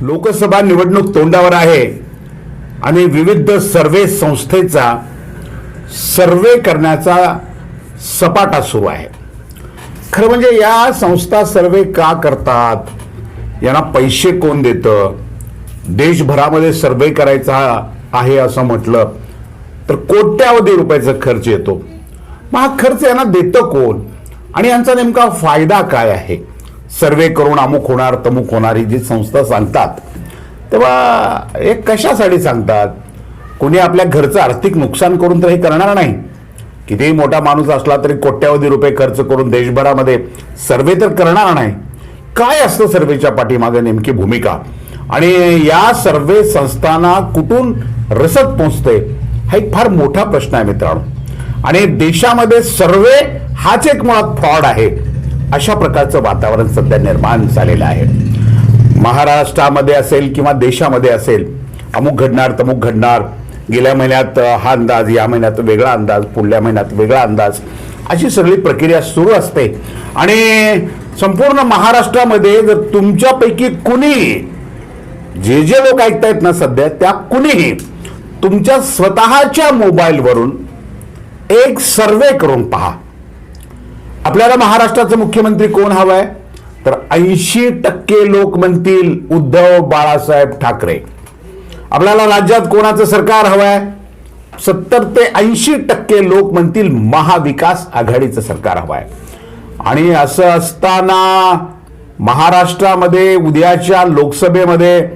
लोकसभा निवडणूक तोंडावर आहे आणि विविध सर्वे संस्थेचा सर्वे करण्याचा सपाटा सुरू आहे. खरं म्हणजे या संस्था सर्वे का करतात? यांना पैसे कोण देतं? देशभरामध्ये सर्वे करायचा आहे असं म्हटलं तर कोट्यावधी रुपयाचा खर्च येतो. मग हा खर्च यांना देतं कोण? आणि यांचा नेमका फायदा काय आहे? सर्वे करून अमुक होणार तमुक होणार ही जी संस्था सांगतात तेव्हा हे कशासाठी सांगतात? कोणी आपल्या घरचं आर्थिक नुकसान करून तर हे करणार नाही. कितीही मोठा माणूस असला तरी कोट्यावधी रुपये खर्च करून देशभरामध्ये सर्वे तर करणार नाही. काय असतं सर्वेच्या पाठीमागे नेमकी भूमिका? आणि या सर्वे संस्थांना कुठून रसद पोचते? हा एक फार मोठा प्रश्न आहे मित्रांनो. आणि देशामध्ये सर्वे हाच एक मुळात फ्रॉड आहे. अशा प्रकारचं वातावरण सध्या निर्माण झालेलं आहे. महाराष्ट्रामध्ये असेल किंवा देशामध्ये असेल अमुक घडणार तमुक घडणार. गेल्या महिन्यात हा अंदाज या महिन्यात वेगळा अंदाज पुढल्या महिन्यात वेगळा अंदाज. अशी सगळी प्रक्रिया सुरू असते. आणि संपूर्ण महाराष्ट्रामध्ये जर तुमच्यापैकी कुणी जे जे लोक ऐकतायत ना सध्या त्या कुणीही तुमच्या स्वतःच्या मोबाईलवरून एक सर्वे करून पहा. आपल्याला महाराष्ट्राचं मुख्यमंत्री कोण हवाय? तर ऐंशी टक्के लोक म्हणतील उद्धव बाळासाहेब ठाकरे. आपल्याला राज्यात कोणाचं सरकार हवंय? सत्तर ते ऐंशी टक्के लोक म्हणतील महाविकास आघाडीचं सरकार हवंय. आणि असं असताना महाराष्ट्रामध्ये उद्याच्या लोकसभेमध्ये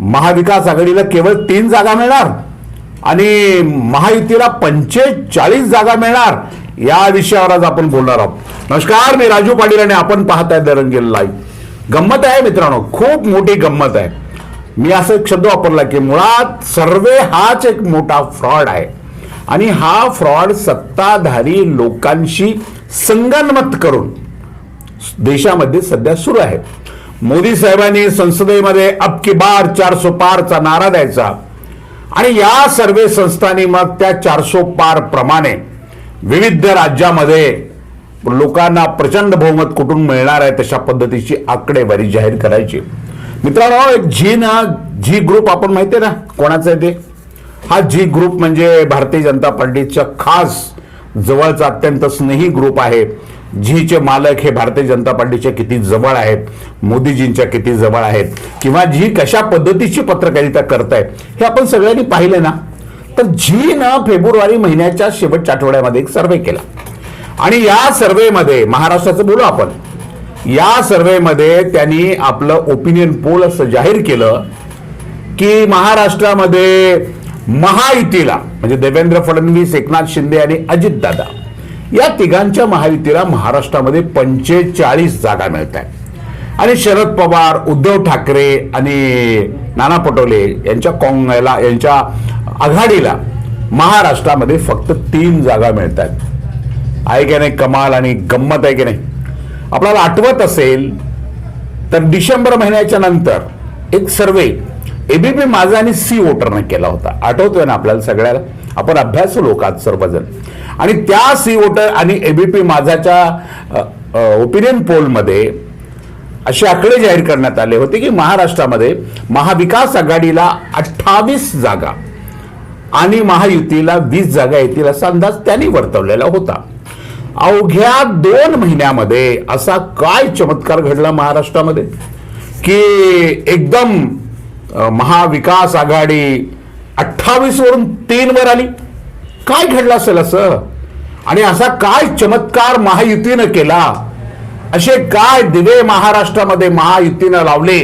महाविकास आघाडीला केवळ तीन जागा मिळणार आणि महायुतीला पंचेचाळीस जागा मिळणार. या विषयावर आज आपण बोलणार आहोत. नमस्कार मी राजू पाटील आणि आपण आहे दरंगेल लाईव्ह गंमत आहे मित्रांनो खूप मोठी गंमत आहे. मी असं एक शब्द वापरला की मुळात सर्वे हाच एक मोठा फ्रॉड आहे. आणि हा फ्रॉड सत्ताधारी लोकांशी संगनमत करून देशामध्ये सध्या सुरू आहे. मोदी साहेबांनी संसदेमध्ये अब की बार चारसो पारचा नारा द्यायचा. आणि या सर्वे संस्थांनी मग त्या चारसो पार प्रमाणे विविध राज्यामध्ये लोकांना प्रचंड बहुमत कुठून मिळणार आहे तशा पद्धतीची आकडेवारी जाहीर करायची. मित्रांनो एक झी ना झी ग्रुप आपण माहिती आहे ना? कोणाचं आहे ते? हा जी ग्रुप म्हणजे भारतीय जनता पार्टीचा खास जवळचा अत्यंत स्नेही ग्रुप आहे. झीचे मालक हे भारतीय जनता पार्टीच्या किती जवळ आहेत? मोदीजींच्या किती जवळ आहेत? किंवा झी कशा पद्धतीची पत्रकारिता करतायत? हे आपण सगळ्यांनी पाहिलं ना? तर झीनं फेब्रुवारी महिन्याच्या शेवटच्या आठवड्यामध्ये एक सर्वे केला. आणि या सर्वेमध्ये महाराष्ट्राचं बोलू आपण या सर्वेमध्ये त्यांनी आपलं ओपिनियन पोल असं जाहीर केलं की महाराष्ट्रामध्ये महायुतीला म्हणजे देवेंद्र फडणवीस एकनाथ शिंदे आणि अजितदादा या तिघांच्या महायुतीला महाराष्ट्रामध्ये पंचेचाळीस जागा मिळत आहेत आणि शरद पवार उद्धव ठाकरे आणि नाना पटोले यांच्या काँग्रेसला यांच्या आघाडीला महाराष्ट्रामध्ये फक्त तीन जागा मिळत आहेत आहे की नाही कमाल आणि गंमत आहे की नाही? आपल्याला आठवत असेल तर डिसेंबर महिन्याच्या नंतर एक सर्वे एबीपी माझा आणि सी वोटरनं केला होता. आठवतोय ना आपल्याला सगळ्याला? आपण अभ्यास लोक आज सर्वजण. आणि त्या सी वोटर आणि एबीपी माझाच्या ओपिनियन पोलमध्ये असे आकडे जाहीर करण्यात आले होते की महाराष्ट्रामध्ये महाविकास आघाडीला अठ्ठावीस जागा आणि महायुतीला वीस जागा येतील असा अंदाज त्यांनी वर्तवलेला होता. अवघ्या दोन महिन्यामध्ये असा काय चमत्कार घडला महाराष्ट्रामध्ये? की एकदम महाविकास आघाडी अठ्ठावीस वरून तीन वर आली. काय घडलं असेल असं? आणि असा काय चमत्कार महायुतीनं केला? असे काय दिवे महाराष्ट्रामध्ये महायुतीनं लावले?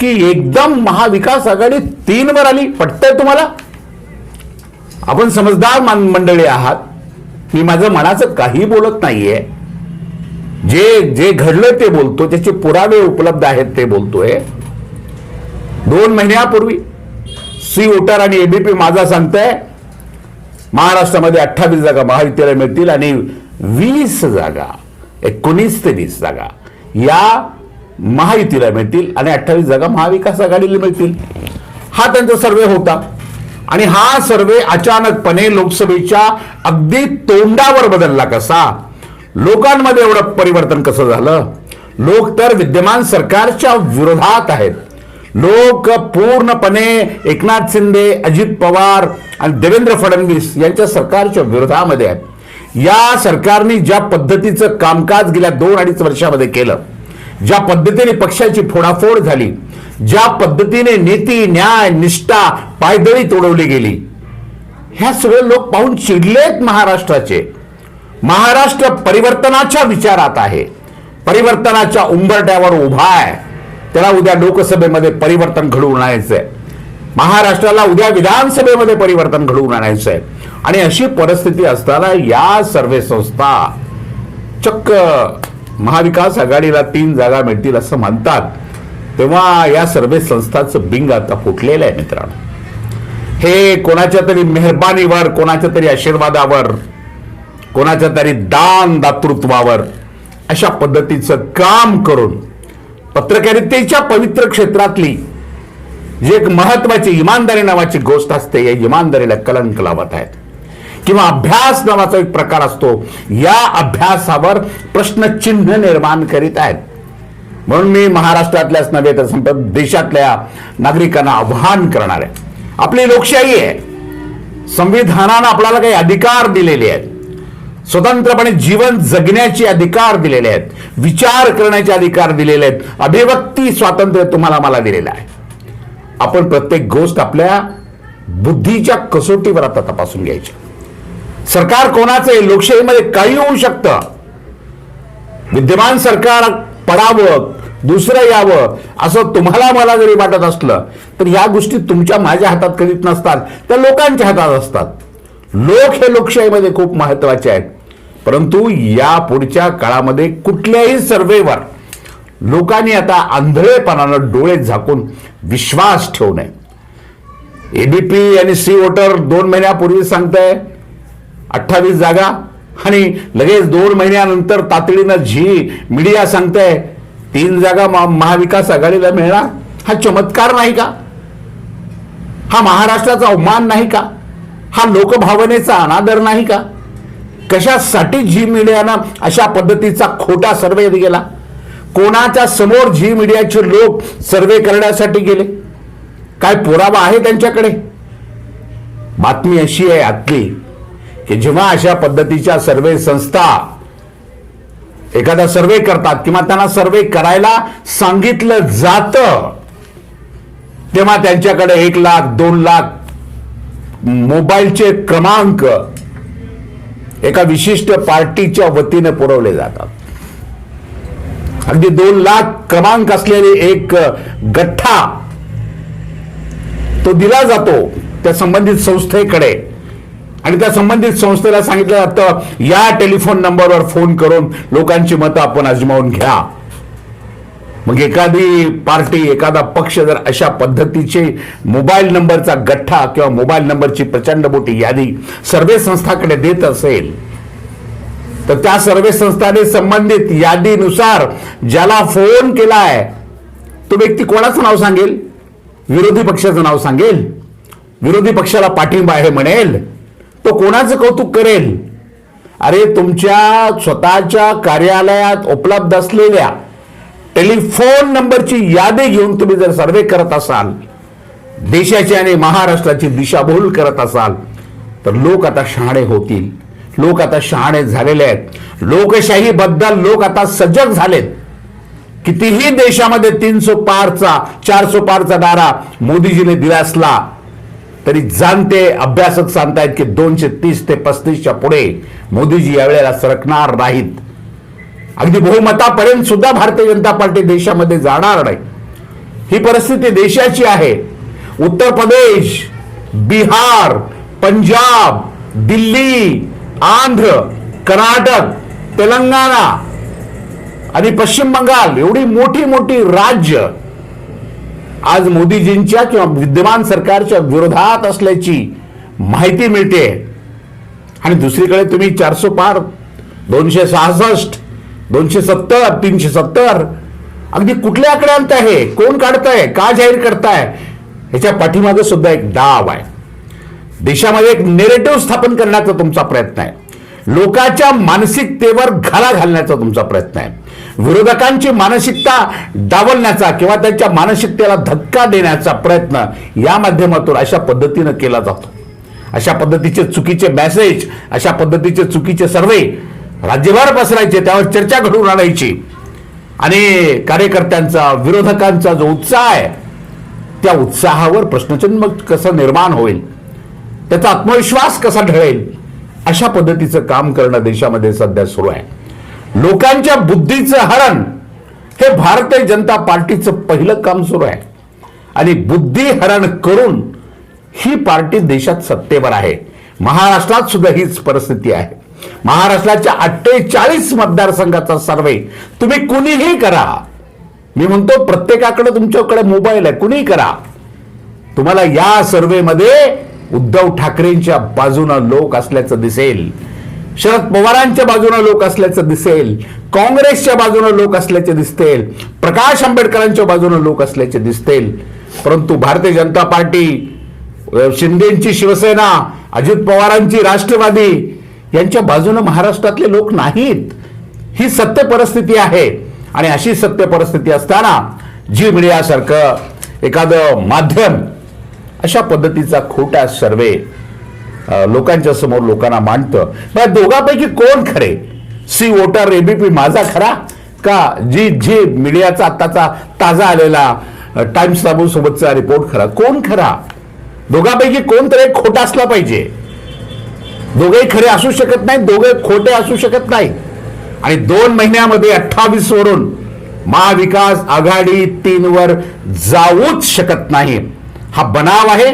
की एकदम महाविकास आघाडी तीन वर आली. पटतंय तुम्हाला? आपण समजदार मान- मंडळी आहात. मी माझं मनाचं काही बोलत नाहीये. जे जे घडलं ते बोलतो त्याचे पुरावे उपलब्ध आहेत ते बोलतोय. दोन महिन्यापूर्वी सी ओटार आणि एबीपी माझा सांगताय महाराष्ट्रामध्ये अठ्ठावीस जागा महाविद्यालय मिळतील आणि वीस जागा एकोणीस ते वीस जागा या महायुतीला मिळतील आणि अठ्ठावीस जागा महाविकास आघाडीला मिळतील. हा त्यांचा सर्वे होता. आणि हा सर्वे अचानकपणे लोकसभेच्या अगदी तोंडावर बदलला कसा? लोकांमध्ये एवढं परिवर्तन कसं झालं? लोक तर विद्यमान सरकारच्या विरोधात आहेत. लोक पूर्णपणे एकनाथ शिंदे अजित पवार आणि देवेंद्र फडणवीस यांच्या सरकारच्या विरोधामध्ये आहेत. या सरकारने ज्या पद्धतीचं कामकाज गेल्या दोन अडीच वर्षामध्ये केलं ज्या पद्धतीने पक्षाची फोडाफोड झाली ज्या पद्धतीने नीती न्याय निष्ठा पायदळी तोडवली गेली ह्या सगळे लोक पाहून चिडलेत महाराष्ट्राचे. महाराष्ट्र परिवर्तनाच्या विचारात आहे. परिवर्तनाच्या उंबरट्यावर उभा आहे. त्याला उद्या लोकसभेमध्ये परिवर्तन घडवून आणायचंय. महाराष्ट्राला उद्या विधानसभेमध्ये परिवर्तन घडवून आणायचंय. आणि अशी परिस्थिती असताना या सर्वे संस्था चक्क महाविकास आघाडीला तीन जागा मिळतील असं म्हणतात. तेव्हा या सर्वे संस्थाचं बिंग आता फुटलेलं आहे मित्रांनो. हे कोणाच्या तरी मेहरबानीवर कोणाच्या तरी आशीर्वादावर कोणाच्या तरी दान दातृत्वावर अशा पद्धतीचं काम करून पत्रकारितेच्या पवित्र क्षेत्रातली जी एक महत्वाची इमानदारी नावाची गोष्ट असते या इमानदारीला कलंक लावत आहेत. किंवा अभ्यास नावाचा एक प्रकार असतो. या अभ्यासावर प्रश्नचिन्ह निर्माण करीत आहेत. म्हणून मी महाराष्ट्रातल्याच नव्हे तर संपूर्ण देशातल्या नागरिकांना आव्हान करणार आहे. आपली लोकशाही आहे. संविधानानं आपल्याला काही अधिकार दिलेले आहेत. स्वतंत्रपणे जीवन जगण्याचे अधिकार दिलेले आहेत. विचार करण्याचे अधिकार दिलेले आहेत. अभिव्यक्ती स्वातंत्र्य तुम्हाला मला दिलेलं आहे. आपण प्रत्येक गोष्ट आपल्या बुद्धीच्या कसोटीवर आता तपासून घ्यायची. सरकार कोणाचं आहे? लोकशाहीमध्ये काही होऊ शकतं. विद्यमान सरकार पडावं दुसरं यावं. असं तुम्हाला मला जरी वाटत असलं तर या गोष्टी तुमच्या माझ्या हातात कधीच नसतात. त्या लोकांच्या हातात असतात. लोक हे लोकशाहीमध्ये खूप महत्त्वाचे आहेत. परंतु या पुढच्या काळामध्ये कुठल्याही सर्वेवर लोकांनी आता आंधळेपणानं डोळे झाकून विश्वास ठेवू नये. एबीपी आणि सी वोटर दोन महिन्यापूर्वी सांगताय अठ्ठावीस जागा आणि लगेच दोन महिन्यानंतर तातडीनं झी मीडिया सांगताय तीन जागा महा- महाविकास आघाडीला मिळणार? हा चमत्कार नाही का? हा महाराष्ट्राचा अवमान नाही का? हा लोकभावनेचा अनादर नाही का? कशासाठी झी मीडियानं अशा पद्धतीचा खोटा सर्वे गेला? कोणाच्या समोर झी मीडियाचे लोक सर्वे करण्यासाठी गेले? काय पुरावा आहे त्यांच्याकडे? बातमी अशी आहे आतली की जेव्हा अशा पद्धतीच्या सर्वे संस्था एखादा सर्वे करतात किंवा त्यांना सर्वे करायला सांगितलं जातं तेव्हा त्यांच्याकडे एक लाख दोन लाख मोबाईलचे क्रमांक एका विशिष्ट पार्टीच्या वतीने पुरवले जातात. अगदी दोन लाख क्रमांक असलेले एक गठ्ठा तो दिला जातो त्या संबंधित संस्थेकडे. आणि त्या संबंधित संस्थेला सांगितलं जातं या टेलिफोन नंबरवर फोन करून लोकांची मतं आपण अजमावून घ्या. मग एखादी पार्टी एखादा पक्ष जर अशा पद्धतीचे मोबाईल नंबरचा गठ्ठा किंवा मोबाईल नंबरची प्रचंड मोठी यादी सर्वे संस्थाकडे देत असेल तर त्या सर्वे संस्थाने संबंधित यादीनुसार ज्याला फोन केलाय तो व्यक्ती कोणाचं नाव सांगेल? विरोधी पक्षाचं नाव सांगेल? विरोधी पक्षाला पाठिंबा आहे म्हणेल? तो कोणाचं कौतुक करेल? अरे तुमच्या स्वतःच्या कार्यालयात उपलब्ध असलेल्या टेलिफोन नंबरची यादी घेऊन तुम्ही जर सर्वे करत असाल देशाची आणि महाराष्ट्राची दिशाभूल करत असाल तर लोक आता शहाणे होतील. लोक आता शहाणे झालेले आहेत. लोकशाहीबद्दल लोक आता सजग झालेत. कितीही देशामध्ये तीनशे पारचा चारशे पारचा दारा मोदीजीने दिला असला तरी जाणते अभ्यासक सांगतायत की दोनशे तीस ते पस्तीसच्या पुढे मोदीजी यावेळेला सरकणार नाहीत. अगदी बहुमतापर्यंत सुद्धा भारतीय जनता पार्टी देशामध्ये जाणार नाही. ही परिस्थिती देशाची आहे. उत्तर प्रदेश बिहार पंजाब दिल्ली आंध्र कर्नाटक तेलंगणा आणि पश्चिम बंगाल एवढी मोठी मोठी राज्य आज मोदीजींच्या किंवा विद्यमान सरकारच्या विरोधात असल्याची माहिती मिळते. आणि दुसरीकडे तुम्ही चारशे पार दोनशे सहासष्ट दोनशे सत्तर तीनशे सत्तर अगदी कुठल्या आकड्यांत आहे कोण काढताय? का जाहीर करताय? ह्याच्या पाठीमागे सुद्धा एक डाव आहे. देशामध्ये एक नेरेटिव्ह स्थापन करण्याचा तुमचा प्रयत्न आहे. लोकांच्या मानसिकतेवर घाला घालण्याचा तुमचा प्रयत्न आहे. विरोधकांची मानसिकता डावलण्याचा किंवा त्यांच्या मानसिकतेला धक्का देण्याचा प्रयत्न या माध्यमातून अशा पद्धतीनं केला जातो. अशा पद्धतीचे चुकीचे मेसेज अशा पद्धतीचे चुकीचे सर्वे राज्यभर पसरायचे त्यावर चर्चा घडून आणायची. आणि कार्यकर्त्यांचा विरोधकांचा जो उत्साह आहे त्या उत्साहावर प्रश्नचिन्ह कसं निर्माण होईल त्याचा आत्मविश्वास कसा ढळेल अशा पद्धतीचं काम करणं देशामध्ये सध्या सुरू आहे. लोकांच्या बुद्धीचं हरण हे भारतीय जनता पार्टीचं पहिलं काम सुरू आहे. आणि बुद्धी हरण करून ही पार्टी देशात सत्तेवर आहे. महाराष्ट्रात सुद्धा हीच परिस्थिती आहे. महाराष्ट्राच्या अठ्ठेचाळीस मतदारसंघाचा सर्वे तुम्ही कुणीही करा. मी म्हणतो प्रत्येकाकडे तुमच्याकडे मोबाईल आहे कुणीही करा. तुम्हाला या सर्वेमध्ये उद्धव ठाकरेंच्या बाजूनं लोक असल्याचं दिसेल. शरद पवारांच्या बाजूनं लोक असल्याचं दिसेल काँग्रेसच्या बाजूनं लोक असल्याचे दिसतील प्रकाश आंबेडकरांच्या बाजूनं लोक असल्याचे दिसतील. परंतु भारतीय जनता पार्टी शिंदेची शिवसेना अजित पवारांची राष्ट्रवादी यांच्या बाजूनं महाराष्ट्रातले लोक नाहीत. ही सत्य परिस्थिती आहे. आणि अशी सत्य परिस्थिती असताना जी मीडियासारखं एखादं माध्यम अशा पद्धतीचा खोटा सर्वे लोकांच्या समोर लोकांना मांडतं. मग दोघांपैकी कोण खरे? सी वोटर एबीपी माझा खरा? का जी जी मीडियाचा आत्ताचा ताजा आलेला टाइम्स सोबतचा रिपोर्ट खरा? कोण खरा? दोघांपैकी कोणतरी एक खोटा असला पाहिजे. दोघेही खरे असू शकत नाही दोघे खोटे असू शकत नाही आणि दोन महिन्यामध्ये अठ्ठावीस वरून महाविकास आघाडी तीन वर जाऊच शकत नाही. हा बनाव आहे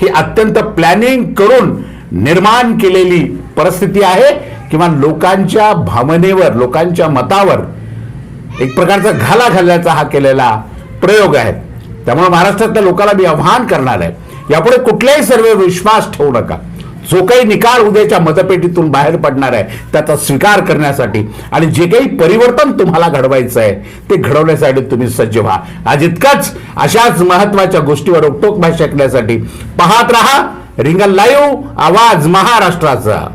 हे अत्यंत प्लॅनिंग करून निर्माण केलेली परिस्थिती आहे किंवा लोकांच्या भावनेवर लोकांच्या मतावर एक प्रकारचा घाला घालण्याचा हा केलेला प्रयोग आहे. त्यामुळे महाराष्ट्रातल्या लोकांना मी आव्हान करणार आहे यापुढे कुठल्याही सर्व विश्वास ठेवू नका. जो काही निकाल उद्याच्या मतपेटीतून बाहेर पडणार आहे त्याचा स्वीकार करण्यासाठी आणि जे काही परिवर्तन तुम्हाला घडवायचं आहे ते घडवण्यासाठी तुम्ही सज्ज व्हा. आज इतकंच अशाच महत्त्वाच्या गोष्टीवर रोकटोक भाषा शिकण्यासाठी पाहत रहा. रिंगल लाईव्ह आवाज महाराष्ट्राचा.